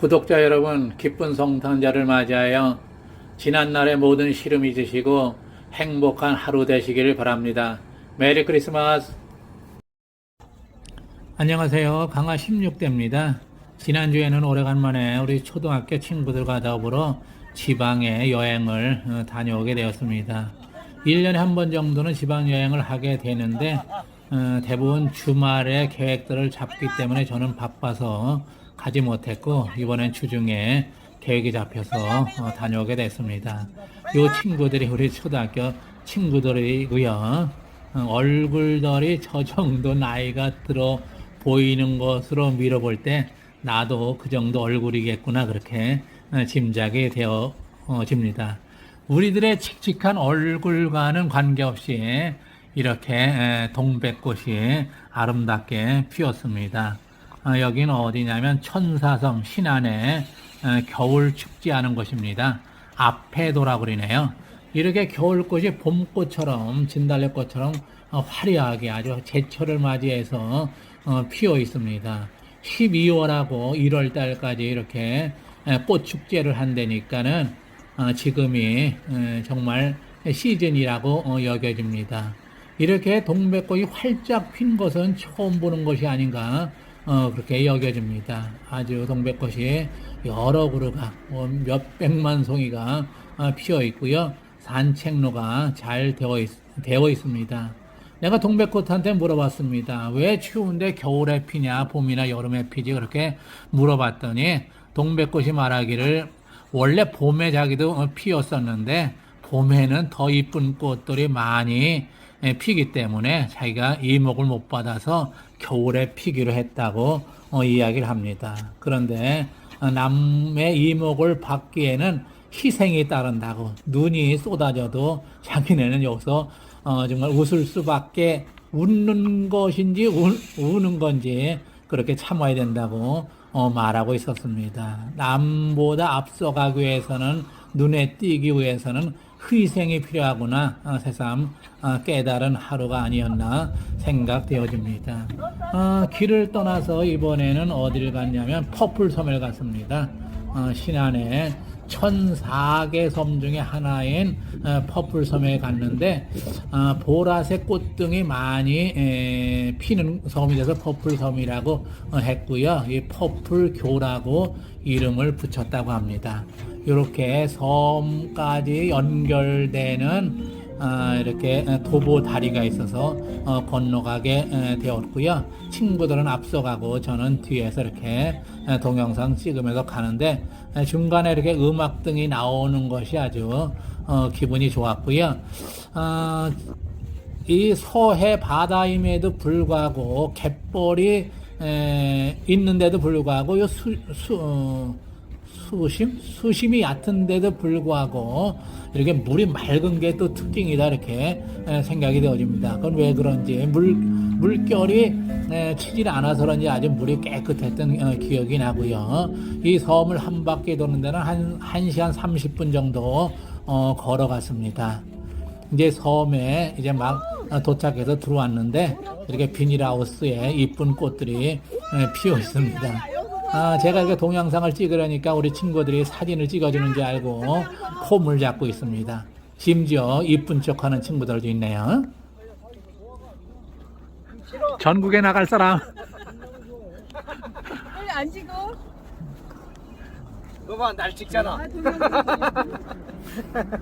구독자 여러분, 기쁜 성탄절을 맞이하여 지난날의 모든 시름 잊으시고 행복한 하루 되시기를 바랍니다. 메리 크리스마스! 안녕하세요. 강화 16대입니다. 지난주에는 오래간만에 우리 초등학교 친구들과 더불어 지방에 여행을 어, 다녀오게 되었습니다. 1년에 한 번 정도는 지방 여행을 하게 되는데 어, 대부분 주말에 계획들을 잡기 때문에 저는 바빠서 가지 못했고 이번엔 주중에 계획이 잡혀서 어, 다녀오게 됐습니다. 이 친구들이 우리 초등학교 친구들이고요. 어, 얼굴들이 저 정도 나이가 들어 보이는 것으로 밀어볼 때 나도 그 정도 얼굴이겠구나 그렇게 어, 짐작이 되어집니다. 우리들의 칙칙한 얼굴과는 관계없이 이렇게 에, 동백꽃이 아름답게 피었습니다. 어, 여기는 어디냐면 천사섬 신안에 에, 겨울 축제하는 곳입니다. 앞에도라고 그러네요. 이렇게 겨울꽃이 봄꽃처럼 진달래꽃처럼 어, 화려하게 아주 제철을 맞이해서 어, 피어 있습니다. 12월하고 1월 달까지 이렇게 에, 꽃 축제를 한다니까는 어, 지금이 에, 정말 시즌이라고 어, 여겨집니다. 이렇게 동백꽃이 활짝 핀 것은 처음 보는 것이 아닌가 어, 그렇게 여겨집니다. 아주 동백꽃이 여러 그루가 어, 몇 백만 송이가 어, 피어 있고요. 산책로가 잘 되어, 있, 되어 있습니다. 내가 동백꽃한테 물어봤습니다. 왜 추운데 겨울에 피냐, 봄이나 여름에 피지? 그렇게 물어봤더니 동백꽃이 말하기를 원래 봄에 자기도 어, 피었었는데 봄에는 더 이쁜 꽃들이 많이 예, 피기 때문에 자기가 이목을 못 받아서 겨울에 피기로 했다고 어, 이야기를 합니다. 그런데 어, 남의 이목을 받기에는 희생이 따른다고 눈이 쏟아져도 자기네는 여기서 어, 정말 웃을 수밖에 웃는 것인지 우, 우는 건지 그렇게 참아야 된다고 어, 말하고 있었습니다. 남보다 앞서가기 위해서는 눈에 띄기 위해서는 희생이 필요하구나 어, 새삼 어, 깨달은 하루가 아니었나 생각되어집니다. 어, 길을 떠나서 이번에는 어디를 갔냐면 퍼플섬을 갔습니다. 어, 신안에 1004개 섬 중에 하나인 어, 퍼플 섬에 갔는데 어, 보라색 꽃등이 많이 에, 피는 섬이 돼서 퍼플 섬이라고 어, 했고요. 이 퍼플 교라고 이름을 붙였다고 합니다. 이렇게 섬까지 연결되는 어, 이렇게 도보 다리가 있어서 어, 건너가게 에, 되었고요. 친구들은 앞서가고 저는 뒤에서 이렇게 에, 동영상 찍으면서 가는데 에, 중간에 이렇게 음악 등이 나오는 것이 아주 어, 기분이 좋았고요. 어, 이 서해 바다임에도 불구하고 갯벌이 에, 있는데도 불구하고 요 수, 수, 어, 수심? 수심이 얕은데도 불구하고 이렇게 물이 맑은 게 또 특징이다 이렇게 에, 생각이 되어집니다. 그건 왜 그런지 물 물결이 에, 치질 않아서 그런지 아주 물이 깨끗했던 어, 기억이 나고요. 이 섬을 한 바퀴 도는 데는 한 1시간 30분 정도 어, 걸어갔습니다. 이제 섬에 이제 막 도착해서 들어왔는데 이렇게 비닐하우스에 이쁜 꽃들이 에, 피어 있습니다. 아, 제가 이렇게 동영상을 찍으려니까 우리 친구들이 사진을 찍어주는지 알고 폼을 잡고 있습니다. 심지어 이쁜 척 하는 친구들도 있네요. 전국에 나갈 사람. 빨리 안 찍어. 너봐 날 찍잖아. 아.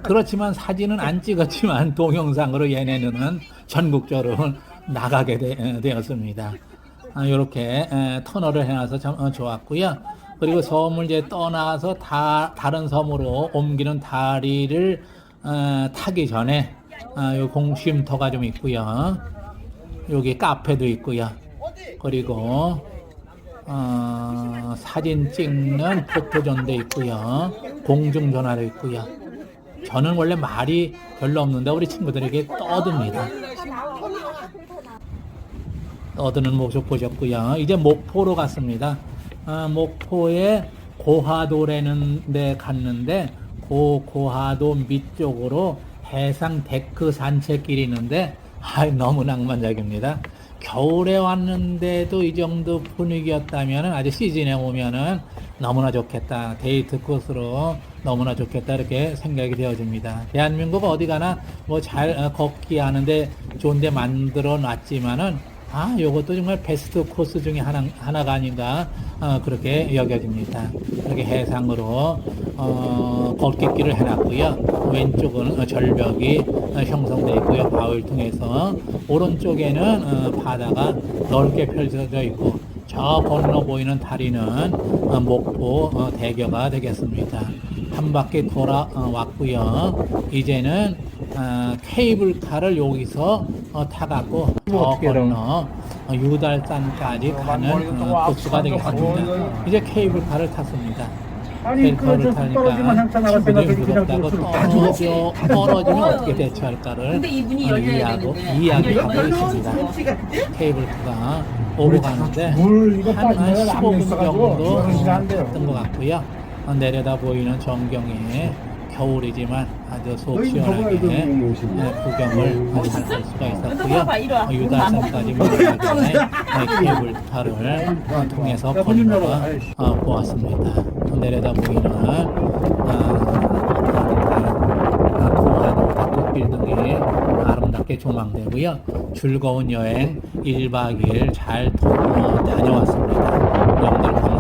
그렇지만 사진은 안 찍었지만 동영상으로 얘네는 전국적으로 나가게 되, 었습니다 이렇게 터널을 해놔서 참 어, 좋았고요. 그리고 섬을 이제 떠나서 다, 다른 섬으로 옮기는 다리를 어, 타기 전에 어, 요 공쉼터가 좀 있고요. 여기 카페도 있고요. 그리고 어, 사진 찍는 포토존도 있고요. 공중전화도 있고요. 저는 원래 말이 별로 없는데 우리 친구들에게 떠듭니다. 떠드는 모습 보셨고요. 이제 목포로 갔습니다. 아, 목포에 고화도라는 데 갔는데 고 고화도 밑쪽으로 해상 데크 산책길이 있는데 아, 너무 낭만적입니다. 겨울에 왔는데도 이 정도 분위기였다면 아직 시즌에 오면은 너무나 좋겠다. 데이트 코스로 너무나 좋겠다. 이렇게 생각이 되어집니다. 대한민국 어디 가나 뭐 잘 걷기 하는데 좋은데 만들어 놨지만은 아, 요것도 정말 베스트 코스 중에 하나, 하나가 아닌가, 어, 그렇게 여겨집니다. 이렇게 해상으로, 어, 걷기길을 해놨고요. 왼쪽은 어, 절벽이 어, 형성되어 있고요. 바위를 통해서. 오른쪽에는 어, 바다가 넓게 펼쳐져 있고, 저 건너 보이는 다리는 어, 목포 어, 대교가 되겠습니다. 한 바퀴 돌아왔고요. 이제는 어, 케이블카를 여기서 어, 타갖고 저 건너 어, 유달산까지 가는 어, 코스가 되겠습니다. 이제 케이블카를 탔습니다. 아니 케이블카를 그저 타니까 떨어지면 한참 나갔다가 친구들이 그냥 떨어져 떨어지면 어떻게 대처할까를 근데 이분이 어, 열려야 이해하고 되는데. 이야기하고 열려- 있습니다. 케이블카가 오고 가는데 물 이거 한, 한 빠지면 안 15분 있어가지고 정도 그런 시간 안 돼요. 됐던 것 같고요. 어, 내려다 보이는 전경에 겨울이지만 아주 속 시원하게 뭐. 네, 구경을 할 수가 있었고요. 어, 유달산까지 네, 케이블카를 어, 통해서 건너가 어, 보았습니다. 어, 내려다 보이는 아, 닭국 빌딩이 아름답게 조망되고요. 즐거운 여행 1박 2일 잘 어, 다녀왔습니다. 여러분들 감사합니다.